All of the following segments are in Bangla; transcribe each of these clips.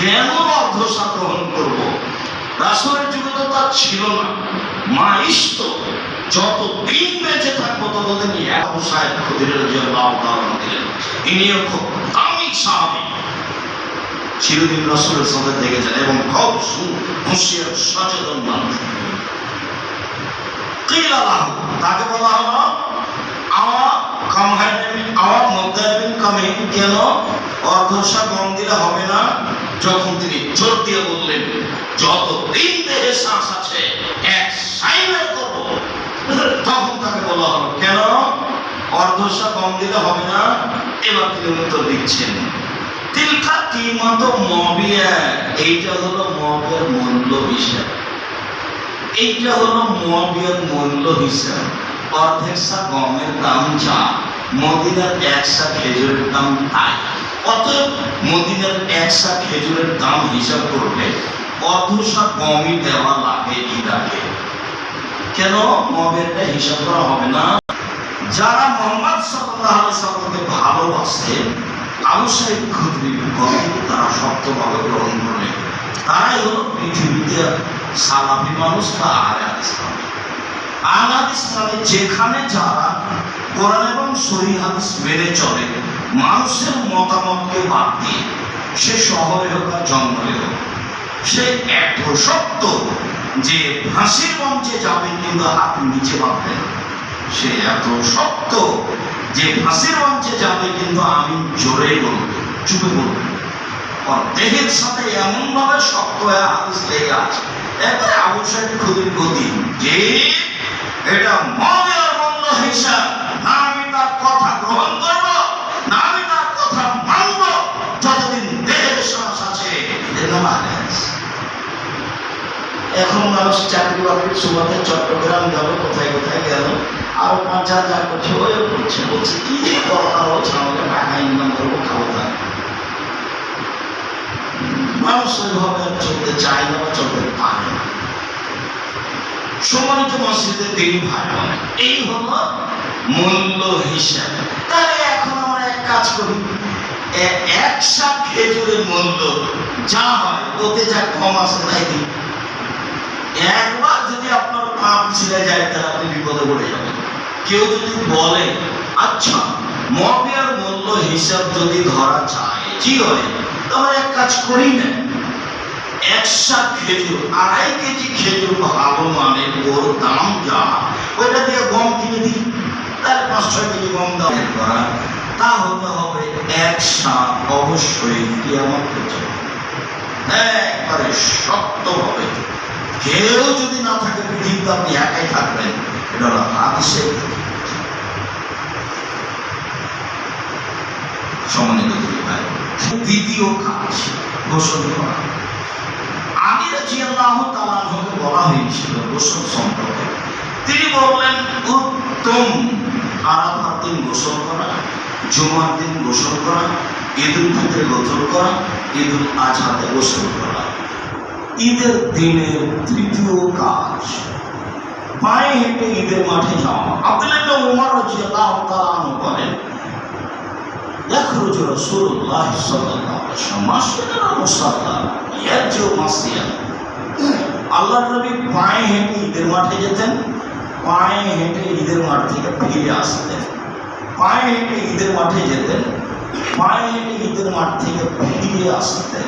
কেন অর্ধসা গ্রহণ করব? রাসূলের যুগে তো তা ছিল না। মা যত দিন বেঁচে থাকব ততদিন এক সাহেব খুদিরের জন্য উদাহরণ দিলেন। ইনিও খুব দামি সাহাবি। চিরদিন রসুলের সাথে দেখেছেন এবং খুব হুঁশিয়ার, সচেতন মানুষ। তাকে বলা হলো আওয়া কম হাইডেন আওয়া মধ্যাহ্ন কমে কেন অর্ধসা কম দিলে হবে না? যখন তিনি জোর দিয়ে বললেন যত দিন দেহে শ্বাস আছে, এক সাইবার করব তখন তাকে বলা হলো, কেন? অর্ধসা কম দিলে হবে না। এবার তিনি উত্তর দিচ্ছেন, তিলকা কিমত মবিয়া, এইটা হলো মবিয়ার মূল্য হিসাব। এইটা হলো মবিয়ার মূল্য হিসাব। অর্ধেক সা গমের দাম যা, মদিনার একশা খেজুরের দাম তাই। অতএব মদিনার খেজুরের দাম হিসাব করলে অর্ধশা গমই দেওয়া লাগে ইরাকে কেন? হিসাব করা হবে না। যারা মোহাম্মদ সাল্লামকে ভালোবাসে তারা শক্তভাবে গ্রহণ করলেন তারাই হলো পৃথিবীতে সালাফি মানুষ বা আরে ইসলাম ইসলামে যেখানে যারা কোরআন এবং সহি হাদিস মেনে চলে মানুষের মতামতকে বাদ দিয়ে সে শহরে হোক আর জঙ্গলে হোক, সে এত সত্য যে ফাঁসির মঞ্চে যাবে কিন্তু হাত নিচে বাঁধবে। সে এত শক্ত যে ফাঁসির মঞ্চে যাবে কিন্তু আমি জোরে বলব, চুপে বলব দেহের সাথে এমন ভাবে শক্ত হয়ে হাদিস লেগে আছে, একবারে আবু সাহেব গতি যে এটা মনে আর মন্দ হিসাব, আমি তার কথা গ্রহণ করব না আমি তার কথা মানব যতদিন দেহের শ্বাস আছে এর নাম আহলাস। এখন মানুষ চাকরি বাকরির সুবাদে চট্টগ্রাম গেল, কোথায় কোথায় গেল, আরও পাঁচ হাজার করছে করছে। বলছে, কি দরকার হচ্ছে, আমাকে টাকা ইনকাম করব, খাব মানুষ ওইভাবে চলতে চায় না বা চলতে পারে মসজিদের দিনই ভাই এই হলো মূল্য হিসাব। তাহলে এখন আমরা এক কাজ করি। এ- এক শাক খেজুরের মূল্য যা হয়, ওতে যা কম আছে, তাই দিই। একবার যদি আপনার পাপ ছিঁড়ে যায়, তাহলে আপনি বিপদে পড়ে যাবেন। কেউ যদি বলে আচ্ছা মবিয়ার মূল্য হিসাব যদি ধরা যায়, কি হয়? তবে এক কাজ করি না। একশা খেজুর, আড়াই কেজি খেজুর ভালো মানে ওর দাম যা, ওইটা দিয়ে গম কিনে দিই। তাহলে পাঁচ, ছয় কেজি গম দাম করা তা হতে হবে একশা অবশ্যই কিয়ামত পর্যন্ত। একবারে শক্ত হবে। কেউ যদি না থাকে পৃথিবীতে আপনি একাই থাকবেন। এটা হলো হাদিসের সম্মানিত ভাই, দ্বিতীয় কাজ গোসল করা। আগে রাজিয়াল্লাহু তাআলাকে বলা হয়েছিল গোসল সম্পর্কে। তিনি বললেন, উত্তম আরাফার দিন গোসল করা, জুমার দিন গোসল করা, ঈদুল ফিতরে গোসল করা, ঈদুল আজহাতে গোসল করা। ঈদের দিনের তৃতীয় কাজ পায়ে হেঁটে ঈদের মাঠে যাওয়া আব্দুল্লাহ উমর রাদিয়াল্লাহু তাআলা আনহু বলেন يخرج رسول الله صلى الله عليه وسلم مسجد المصلى يرجو مسجد আল্লাহ নবী পায়ে হেঁটে ঈদের মাঠে যেতেন পায়ে হেঁটে ঈদের মাঠ থেকে ফিরে আসতেন পায়ে হেঁটে ঈদের মাঠে যেতেন পায়ে হেঁটে ঈদের মাঠ থেকে ফিরে আসতেন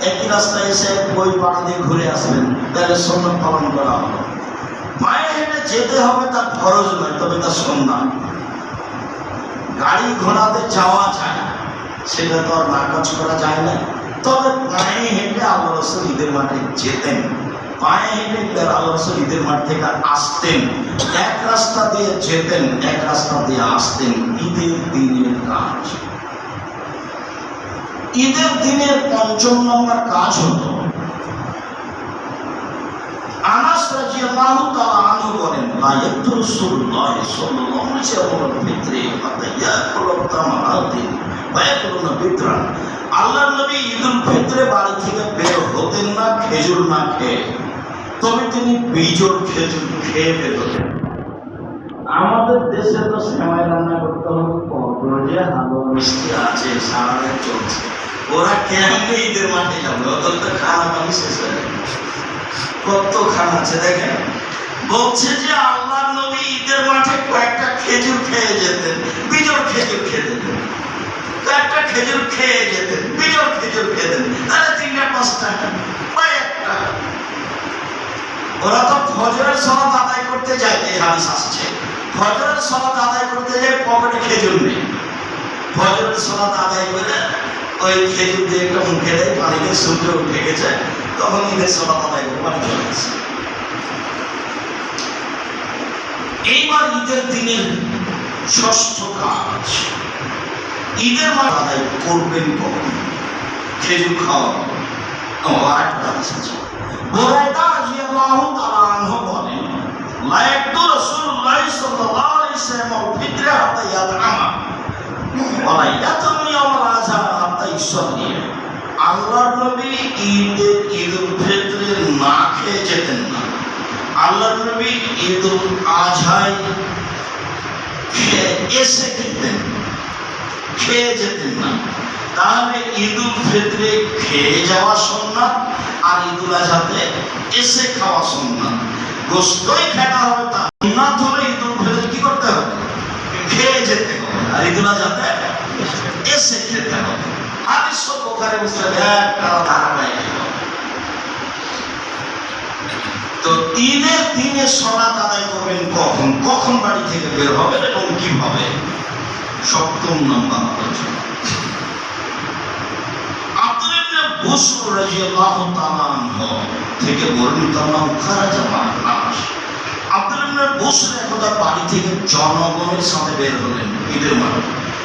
একই রাস্তায় এসে ওই পাড়া দিয়ে ঘুরে আসবেন, তাহলে সন্ন্যত পালন করা হলো পায়ে হেঁটে যেতে হবে তার ফরজ নয়, তবে তার সন্ধান। গাড়ি ঘোড়াতে যাওয়া যায় সেটা তো আর নাকচ করা যায় না। তবে পায়ে হেঁটে আল্লাহ রসুল ঈদের মাঠে যেতেন। পায়ে হেঁটে তার আল্লাহ রসুল ঈদের মাঠ থেকে আসতেন। এক রাস্তা দিয়ে যেতেন, এক রাস্তা দিয়ে আসতেন। ঈদের দিনের কাজ। ঈদের দিনের পঞ্চম নম্বর কাজ হলো রাদিয়াল্লাহু তাআলা লা সাল্লাল্লাহু আলাইহি ওয়াসাল্লাম নবী ঈদুল বাড়ি থেকে বের হতেন না, খেজুর না খেয়ে। তবে তিনি বিজোড় খেজুর খেয়ে বের হতেন। আমাদের দেশে তো সেমাই রান্না করতে হবে হালুয়া মিষ্টি আছে সারাদিন চলছে। ওরা কেমনি ঈদের মাঠে যাবে? ওদের তো খাওয়া পানি শেষ হয়ে কত খানা আছে দেখেন? বলছে যে আল্লাহ নবী ঈদের মাঠে কয়েকটা খেজুর খেয়ে যেতেন বিজোড় খেজুর খেতেন কয়েকটা খেজুর খেয়ে যেতেন বিজোড় খেজুর খেতেন তাহলে তিনটা, পাঁচটা বা একটা ওরা তো ফজরের সলাত আদায় করতে যায়, এই হাদিস আসছে। ফজরের সলাত আদায় করতে যায়, পকেটে খেজুর নেই। ফজরের সলাত আদায় করে ওই খেজুর দিয়ে একটা মুখে দেয় পানিতে সূর্য উঠে গেছে তখন ঈদের সলাত আদায় বাড়ি চলে গেছে এইবার ঈদের দিনের ষষ্ঠ কাজ, ঈদের আদায় করবেন কখন? খেজুর খাওয়া। ও আরেকটা হাদিস আছে। বুরাইদা রাদিয়াল্লাহু তাআলা আনহু বলেন লা ইয়াকতু রাসূলুল্লাহ সাল্লাল্লাহু আলাইহি ওয়াসাল্লাম হাত্তা ইউসাল্লি আল্লাহর নবী ঈদের ঈদুল ফিতরে না খেয়ে যেতেন না। আল্লাহর নবী ঈদুল আজহায় খেয়ে এসে খেতেন, খেয়ে যেতেন না। তাহলে ঈদুল ফিতরে খেয়ে যাওয়া সুন্নাত আর ঈদুল আজহাতে এসে খাওয়া সুন্নাত। গোস্তই খেতে হবে তা। সুন্নাত হলে ঈদুল ফিতরে কি করতে হবে? খেয়ে যেতে হবে। আর ঈদুল আজহাতে এসে খেতে হবে। হাদিস ধারাবাহিক তো ঈদের দিনে সলাত আদায় করবেন কখন? কখন বাড়ি থেকে বের হবেন এবং কীভাবে? সপ্তম নম্বর আলোচনা। নাম বাড়ি থেকে জনগণের সাথে বের হলেন ঈদের মাঠে।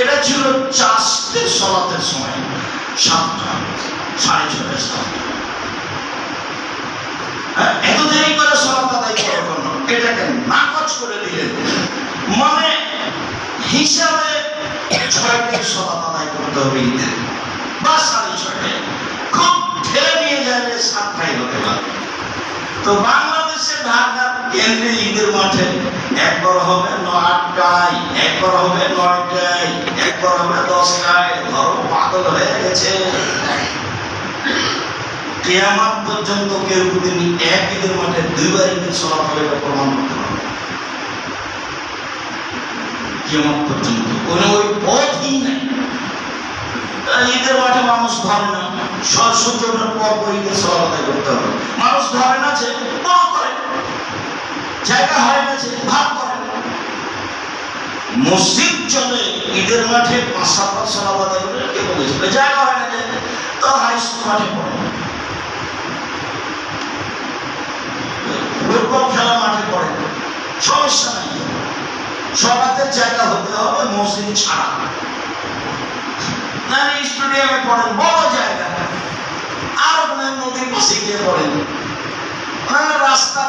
এটা ছিল চাষতে সলাতের সময়। সাতটা সাড়ে ছটা সাতটা হ্যাঁ, এত দেরি করে সলাত আদায় করার জন্য এটাকে নাকচ করে দিলেন। মানে হিসাবে ছয়টায় সলাত আদায় করতে হবে। বা সাড়ে ছয়টায়। খুব ঠেলে নিয়ে যাবে সাতটায় হতে পারে। তো বাংলাদেশে কেন্দ্রে ঈদের মাঠে। একবার হবে ন একবার হবে নয়টায়, একবার হবে দশটায়। ধরো পাগল হয়ে গেছে। কেয়ামাত পর্যন্ত কেউ যদি এক ঈদের মাঠে দুইবার ঈদের সলাপ এটা প্রমাণ করতে পারবে। কেয়ামাত পর্যন্ত। কোনো ওই পথই নাই। ঈদের মাঠে মানুষ ধরে না। ওঠার পর ঈদের আদায় করতে হবে। মানুষ ধরে না যে করে। জায়গা হয় না যে ভাগ করে। মসজিদ চলে, ঈদের মাঠে পাঁচ সাত পাঁচ আদায় করে কে বলেছিল জায়গা হয় না যে, তো হাই স্কুল মাঠে পড়ে। ফুটবল খেলা মাঠে পড়ে। সমস্যা নাই। সবাতের জায়গা হতে হবে মসজিদ ছাড়া। না স্টেডিয়ামে পড়েন বড় জায়গা। আর আপনার নদীর পাশে গিয়ে পড়েন। রাস্তা